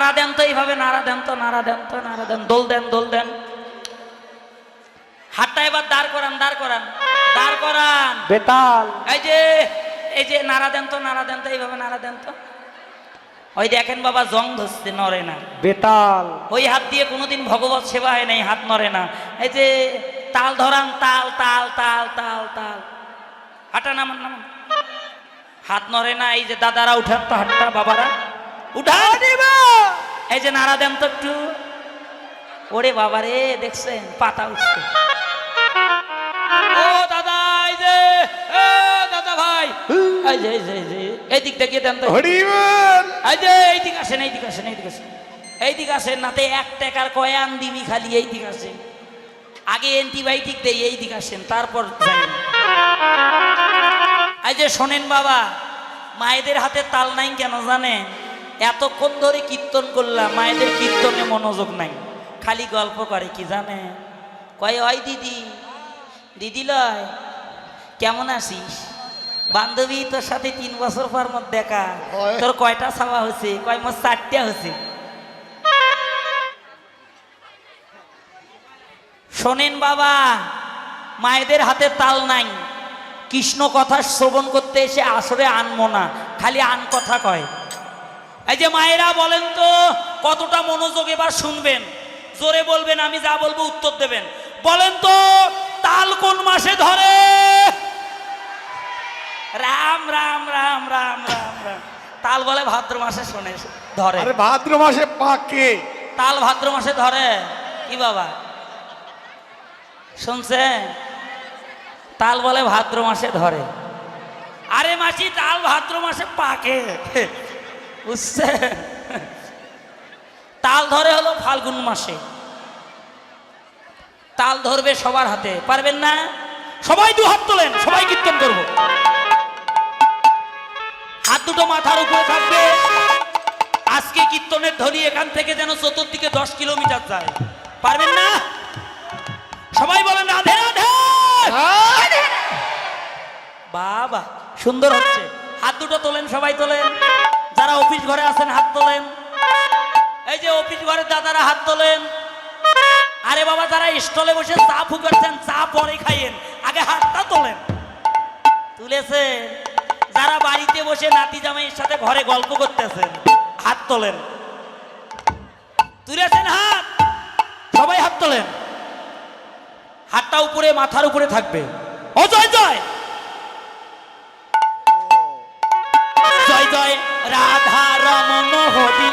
নাড়া দেন তো এইভাবে নাড়া দেন তো নাড়া দেন তো নাড়া দেন। দোল দেন দোল দেন। হাতটা এবার দাঁড় করান দাঁড় করান দাঁড় করান। বেতাল। এই যে এই যে নাড়া দেন তো নাড়া দেন তো এইভাবে নাড়া দেন তো। ওই দেখেন বাবা জং ধরছে নড়ে না। বেতাল। ওই হাত দিয়ে কোনোদিন ভগবত সেবা হয় নাই হাত নড়ে না। এই যে তাল ধরান তাল তাল তাল তাল তাল। হাঁটা নামান নামান। হাত নড়ে না এই যে দাদারা উঠান তো হাতটা বাবারা। উঠা এই যে নাড়া দেন তো একটু। ওরে বাবারে দেখছেন পাতা উঠছে। ও দাদা এই যে দাদা ভাই। এই যে এই যে এই যে এই দিক দেখিয়ে দেন তো এই যে এই দিক আসেন এই দিক আসেন এই দিক আসেন। এই দিক আসেন নাতে এক টাকার কয়ান দিবি খালি এই দিক আসেন। আগে অ্যান্টিবায়োটিক দেই এই দিক আসেন তারপর যাই। এই যে শোনেন বাবা মায়েদের হাতে তাল নাই কেন জানেন? এতক্ষণ ধরে কীর্তন করলাম মায়েদের কীর্তনে মনোযোগ নাই। খালি গল্প করে কি জানে? কয় ওই দিদি দিদি লয় কেমন আছিস? বান্ধবী তোর সাথে তিন বছর পর মত দেখা। তোর কয়টা ছাওয়া হয়েছে? কয় মোট চারটে হয়েছে। শোনেন বাবা মায়েদের হাতে তাল নাই। কৃষ্ণ কথা শ্রবণ করতে এসে আসরে আনব না খালি আন কথা কয়। এই যে মায়েরা বলেন তো কতটা মনোযোগ এবার শুনবেন। জোরে বলবেন আমি যা বলব উত্তর দেবেন। বলেন তো তাল কোন মাসে ধরে? রাম রাম রাম রাম রাম রাম। তাল বলে ভাদ্র মাসে শোনে ধরে। আরে ভাদ্র মাসে পাকে। তাল ভাদ্র মাসে ধরে? কি বাবা? শুনছেন? তাল বলে ভাদ্র মাসে ধরে। আরে মাসি তাল ভাদ্র মাসে পাকে। বুঝছেন তাল ধরে হলো ফাল্গুন মাসে। তাল ধরবে সবার হাতে, পারবেন না? সবাই দু হাত তোলেন, সবাই কীর্তন করব। হাত দুটো মাথার উপরে থাকবে। আজকে কীর্তনের ধ্বনি এখান থেকে যেন চতুর্দিকে দশ কিলোমিটার যায়। পারবেন না? সবাই বলেন, রাধে রাধে! বাবা, সুন্দর হচ্ছে। হাত দুটো তোলেন, সবাই তোলেন। যারা অফিস ঘরে আছেন, হাত তোলেন। এই যে অফিস ঘরের দাদারা হাত তোলেন। আরে বাবা, যারা স্টলে বসে চা ফুকাচ্ছেন চা পরে খাইয়েন, আগে হাতটা তোলেন। তুলেছে যারা বাড়িতে বসে নাতি জামাইয়ের সাথে ঘরে গল্প করতেছেন, হাত তোলেন। তুলেছেন হাত। সবাই হাত তোলেন। হাতটা উপরে, মাথার উপরে থাকবে। ও জয়! জয় রাধা রমন হরি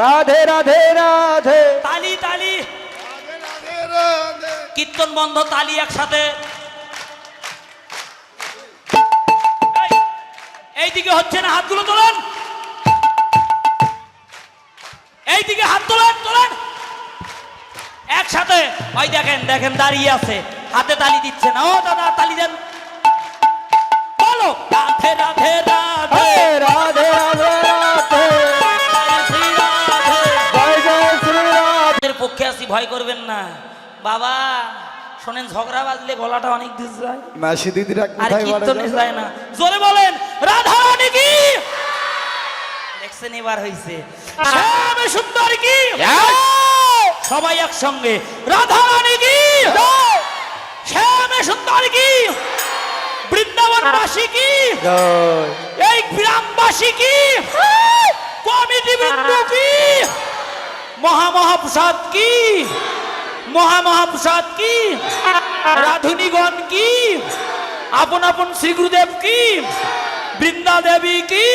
রাধে রাধে রাধে। তালি তালি। কীর্তন বন্ধ তালি একসাথে। এইদিকে হচ্ছে না হাতগুলো তোলেন। এইদিকে হাত তোলেন তোলেন। একসাথে। ওই দেখেন দেখেন দাঁড়িয়ে আছে। হাতে তালি দিচ্ছে না। ও দাদা তালি দেন। ভয় করবেন না। বাবা শোনেন ঝগড়া বাজলে গলাটা অনেক দূর যায়। মাসি দিদিরা আর কোথায় বলে যায় না। জোরে বলেন রাধা রানী কি? দেখছেন এবার হইছে। শ্যাম সুন্দর কি? সবাই একসঙ্গে। রাধা রানী কি? শ্যাম সুন্দর কি? বৃন্দাবন বৃন্দাবনবাসী কি? জয়। এই গ্রামবাসী কি? কমিটি বৃন্দ কি? মহামহাপ্রসাদ কি? মহামহাপ্রসাদ কি? রাধুনিগণ কি? আপন আপন শ্রী গুরুদেব কি? বৃন্দা দেবী কি?